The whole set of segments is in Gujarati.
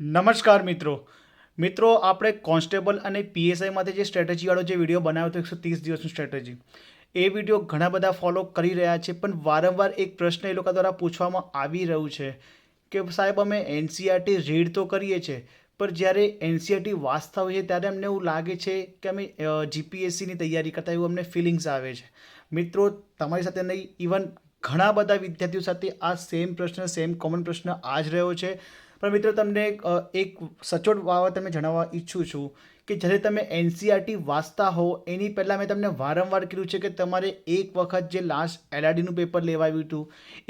નમસ્કાર મિત્રો. મિત્રો, આપણે કોન્સ્ટેબલ અને પીએસઆઈ માટે જે સ્ટ્રેટેજીવાળો જે વીડિયો બનાવ્યો હતો, એકસો ત્રીસ દિવસનું સ્ટ્રેટેજી એ વીડિયો ઘણા બધા ફોલો કરી રહ્યા છે, પણ વારંવાર એક પ્રશ્ન એ લોકો દ્વારા પૂછવામાં આવી રહ્યું છે કે સાહેબ, અમે એનસીઆરટી રીડ તો કરીએ છીએ પણ જ્યારે એનસીઆરટી વાંચતા હોઈએ ત્યારે અમને એવું લાગે છે કે અમે જીપીએસસીની તૈયારી કરતા એવું અમને ફિલિંગ્સ આવે છે. મિત્રો, તમારી સાથે નહીં ઇવન ઘણા બધા વિદ્યાર્થીઓ સાથે આ સેમ પ્રશ્ન સેમ કોમન પ્રશ્ન આ જ રહ્યો છે. પણ મિત્રો તમને એક સચોટ બાબત તમે જણાવવા ઈચ્છું છું કે જ્યારે તમે એનસીઆરટી વાંચતા હો, એની પહેલાં મેં તમને વારંવાર કીધું છે કે તમારે એક વખત જે લાસ્ટ એલઆરડીનું પેપર લેવાયું હતું,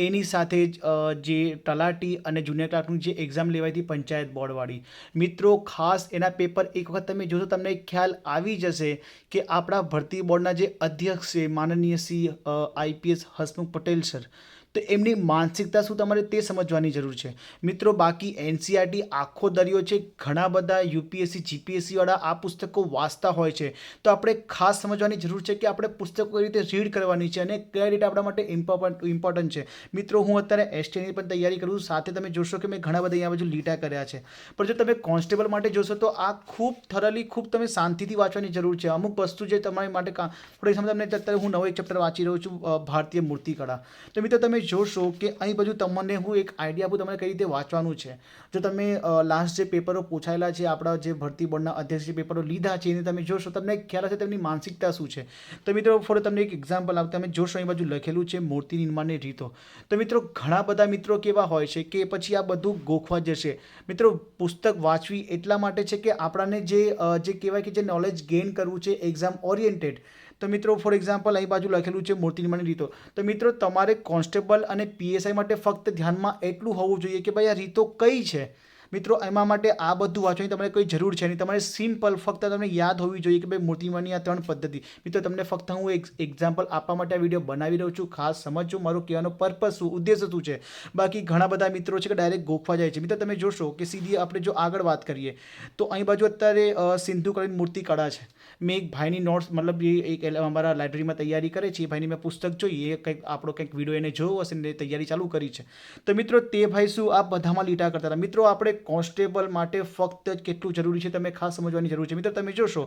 એની સાથે જ જે તલાટી અને જુનિયર ક્લાર્કનું જે એક્ઝામ લેવાઈ હતી પંચાયત બોર્ડવાળી મિત્રો, ખાસ એના પેપર એક વખત તમે જોશો, તમને ખ્યાલ આવી જશે કે આપણા ભરતી બોર્ડના જે અધ્યક્ષ છે, માનનીય શ્રી આઈપીએસ હસમુખ પટેલ સર તો એમની માનસિકતા શું તમારે તે સમજવાની જરૂર છે? મિત્રો, બાકી એનસીઆરટી આખો દરિયો છે. ઘણા બધા યુપીએસસી જીપીએસસીવાળા આ પુસ્તકો વાંચતા હોય છે. તો આપણે ખાસ સમજવાની જરૂર છે કે આપણે પુસ્તકો કઈ રીતે રીડ કરવાની છે અને કઈ રીતે આપણા માટે ઇમ્પોર્ટન્ટ ઇમ્પોર્ટન્ટ છે. મિત્રો, હું અત્યારે એસટીની પણ તૈયારી કરું છું. સાથે તમે જોશો કે મેં ઘણા બધા અહીંયા બાજુ લીટા કર્યા છે. પણ જો તમે કોન્સ્ટેબલ માટે જોશો તો આ ખૂબ થરલી ખૂબ તમે શાંતિથી વાંચવાની જરૂર છે. અમુક વસ્તુ જે તમારી માટે થોડી સમજ તમને અત્યારે હું નવો એક ચેપ્ટર વાંચી રહ્યો છું ભારતીય મૂર્તિકળા. તો મિત્રો, તમે જોશો કે અહીં બાજુ તમને હું એક આઈડિયા આપું તમારે કઈ રીતે વાંચવાનું છે. જો તમે લાસ્ટ જે પેપરો પૂછાયેલા છે, આપણા જે ભરતી બોર્ડના અધ્યક્ષ જે પેપરો લીધા છે, એને તમે જોશો, તમને ખ્યાલ હશે તેમની માનસિકતા શું છે. તો મિત્રો ફોર તમને એક એક્ઝામ્પલ આપ, તમે જોશો અહીં બાજુ લખેલું છે, મૂર્તિ નિર્માણની રીતો. તો મિત્રો, ઘણા બધા મિત્રો કેવા હોય છે કે પછી આ બધું ગોખવા જશે. મિત્રો, પુસ્તક વાંચવી એટલા માટે છે કે આપણાને જે જે કહેવાય કે જે નોલેજ ગેઇન કરવું છે એક્ઝામ ઓરિએન્ટેડ તો મિત્રો ફોર એક્ઝામ્પલ અહીં બાજુ લખેલું છે મૂર્તિ નિર્માણની રીતો. તો મિત્રો, તમારે કોન્સ્ટેબલ અને પીએસઆઈ માટે ફક્ત ધ્યાનમાં એટલું હોવું જોઈએ કે ભાઈ આ રીતો કઈ છે? મિત્રો, એમાં માટે આ બધું વાંચવાની તમારે કોઈ જરૂર છે નહીં. તમારે સિમ્પલ ફક્ત તમને યાદ હોવી જોઈએ કે ભાઈ મૂર્તિમાની આ ત્રણ પદ્ધતિ. મિત્રો, તમને ફક્ત હું એક એક્ઝામ્પલ આપવા માટે આ વીડિયો બનાવી રહ્યો છું. ખાસ સમજો મારો કહેવાનો પર્પઝ શું ઉદ્દેશ શું છે. બાકી ઘણા બધા મિત્રો છે કે ડાયરેક્ટ ગોખવા જાય છે. મિત્રો, તમે જોશો કે સીધી આપણે જો આગળ વાત કરીએ, તો અહીં બાજુ અત્યારે સિંધુ કરીને મૂર્તિ કળા છે. મેં એક ભાઈની નોટ્સ મતલબ એ એક અમારા લાઇબ્રેરીમાં તૈયારી કરે છે. એ ભાઈની મેં પુસ્તક જોઈએ કંઈક આપણો કંઈક વીડિયો એને જોયો હશે ને તૈયારી ચાલુ કરી છે. તો મિત્રો, તે ભાઈ શું આ બધામાં લીટા કરતા હતા. મિત્રો, આપણે કોન્સ્ટેબલ માટે ફક્ત કેટલું જરૂરી છે તમે ખાસ સમજવાની જરૂર છે. મિત્રો તમે જોશો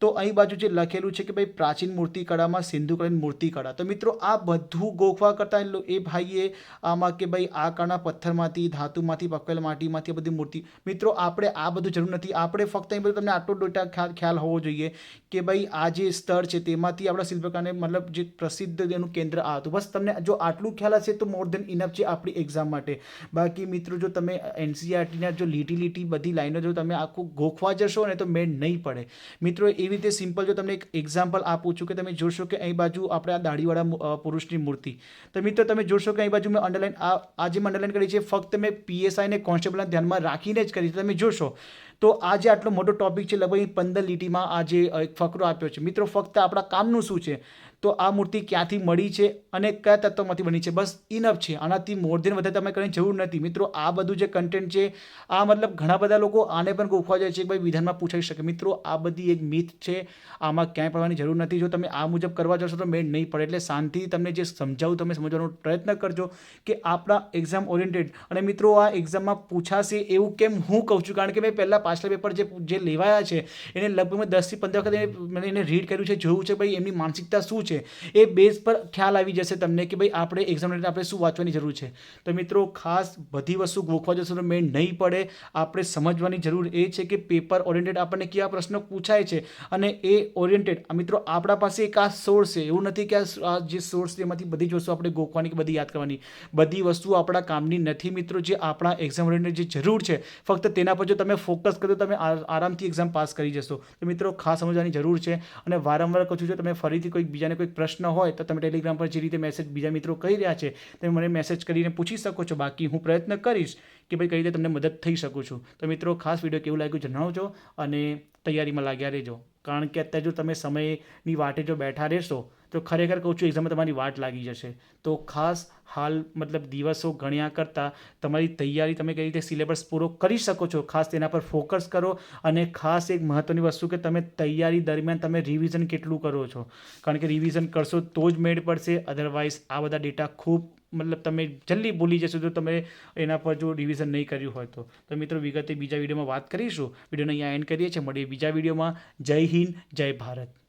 તો અહીં બાજુ જે લખેલું છે કે ભાઈ પ્રાચીન મૂર્તિકળામાં સિંધુ કળાની મૂર્તિકળા. તો મિત્રો આ બધું ગોખવા કરતાં એ એ ભાઈએ આમાં કે ભાઈ આ કળા પથ્થરમાંથી, ધાતુમાંથી, પકવેલ માટીમાંથી આ બધી મૂર્તિ. મિત્રો આપણે આ બધું જરૂર નથી. આપણે ફક્ત અહીં બધું તમને આટલો ડોટા ખ્યાલ હોવો જોઈએ કે ભાઈ આ જે સ્તર છે તેમાંથી આપણા શિલ્પકારને મતલબ જે પ્રસિદ્ધ એનું કેન્દ્ર આ હતું. બસ તમને જો આટલું ખ્યાલ હશે તો મોર દેન ઇનફ છે આપણી એક્ઝામ માટે. બાકી મિત્રો જો તમે એનસીઆરટીના જો લીટી લીટી બધી લાઈનો જો તમે આખું ગોખવા જશો ને તો મેળ નહીં પડે. મિત્રો એવી રીતે સિમ્પલ જો તમને એક એક્ઝામ્પલ આપું છું કે તમે જોશો કે અહીં બાજુ આપણે આ દાઢીવાળા પુરુષની મૂર્તિ. તો મિત્રો તમે જોશો કે અહીં બાજુ મેં અંડરલાઈન આ જે મેં અંડરલાઈન કરી છે, ફક્ત મેં પીએસઆઈને કોન્સ્ટેબલના ધ્યાનમાં રાખીને જ કરી છે. તમે જોશો. તો આ જે આટલો મોટો ટોપિક છે લગભગ પંદર લીટીમાં આ જે એક ફકરો આપ્યો છે. મિત્રો, ફક્ત આપણા કામનું શું છે? તો આ મૂર્તિ ક્યાંથી મળી છે અને કયા તત્વમાંથી બની છે? બસ ઇનફ છે. આનાથી મોર દેન વધારે તમે કંઈ જરૂર નથી. મિત્રો, આ બધું જે કન્ટેન્ટ છે, આ મતલબ ઘણા બધા લોકો આને પણ ગોખવા જાય છે કે ભાઈ વિધાનમાં પૂછાઈ શકે. મિત્રો, આ બધી એક મિથ છે. આમાં ક્યાંય પડવાની જરૂર નથી. જો તમે આ મુજબ કરવા જશો તો મેળ નહીં પડે. એટલે શાંતિથી તમને જે સમજાવું, તમે સમજવાનો પ્રયત્ન કરજો કે આપણા એક્ઝામ ઓરિએન્ટેડ અને મિત્રો, આ એક્ઝામમાં પૂછાશે એવું કેમ હું કહું છું? કારણ કે મેં પહેલાં પાછલા પેપર જે જે લેવાયા છે, એને લગભગ મેં દસથી પંદર વખત મને એને રીડ કર્યું છે, જોયું છે ભાઈ એમની માનસિકતા શું છે, એ બેઝ પર ખ્યાલ આવી જશે તમને કે ભાઈ આપણે એક્ઝામ આપણે શું વાંચવાની જરૂર છે. તો મિત્રો, ખાસ બધી વસ્તુ ગોખવા જશો તો મેં નહીં પડે, આપણે સમજવાની જરૂર એ છે કે પેપર ઓરિએન્ટેડ આપણને કેવા પ્રશ્નો પૂછાય છે અને એ ઓરિએન્ટેડ મિત્રો આપણા પાસે એક આ સોર્સ છે, એવું નથી કે આ આ જે સોર્સ છે એમાંથી બધી જ વસ્તુ આપણે ગોખવાની કે બધી યાદ કરવાની. બધી વસ્તુ આપણા કામની નથી મિત્રો, જે આપણા એક્ઝામ ઓરિએન્ટેડ જે જરૂર છે, ફક્ત તેના પર જો તમે ફોકસ કરો કરજો તમે આરામથી એક્ઝામ પાસ કરી જશો. તો મિત્રો, ખાસ સમજવાની જરૂર છે અને વારંવાર કહું છું, જો તમે ફરીથી કોઈક બીજાને કોઈક પ્રશ્ન હોય, તો તમે ટેલિગ્રામ પર જે રીતે મેસેજ બીજા મિત્રો કહી રહ્યા છે, તમે મને મેસેજ કરીને પૂછી શકો છો. બાકી હું પ્રયત્ન કરીશ કે ભાઈ કઈ રીતે તમને મદદ થઈ શકું છું. તો મિત્રો, ખાસ વીડિયો કેવું લાગ્યું જણાવજો અને તૈયારીમાં લાગ્યા રહેજો. કારણ કે અત્યારે જો તમે સમયની વાટે જો બેઠા રહેશો તો ખરેખર કહું છું એક્ઝામમાં તમારી વાટ લાગી જશે. તો ખાસ હાલ, મતલબ દિવસો ગણ્યા કરતાં તમારી તૈયારી તમે કઈ રીતે સિલેબસ પૂરો કરી શકો છો, ખાસ તેના પર ફોકસ કરો અને ખાસ એક મહત્ત્વની વસ્તુ કે તમે તૈયારી દરમિયાન તમે રિવિઝન કેટલું કરો છો. કારણ કે રિવિઝન કરશો તો જ મેળ પડશે અધરવાઇઝ આ બધા ડેટા ખૂબ, મતલબ તમે જલ્દી ભૂલી જશો જો તમે એના પર જો રિવિઝન નહીં કર્યું હોય તો. તો મિત્રો, વિગતે બીજા વિડીયોમાં વાત કરીશું. વિડીયોને અહીંયા એન્ડ કરીએ છીએ. મળીએ બીજા વિડીયોમાં. જય હિન્દ, જય ભારત.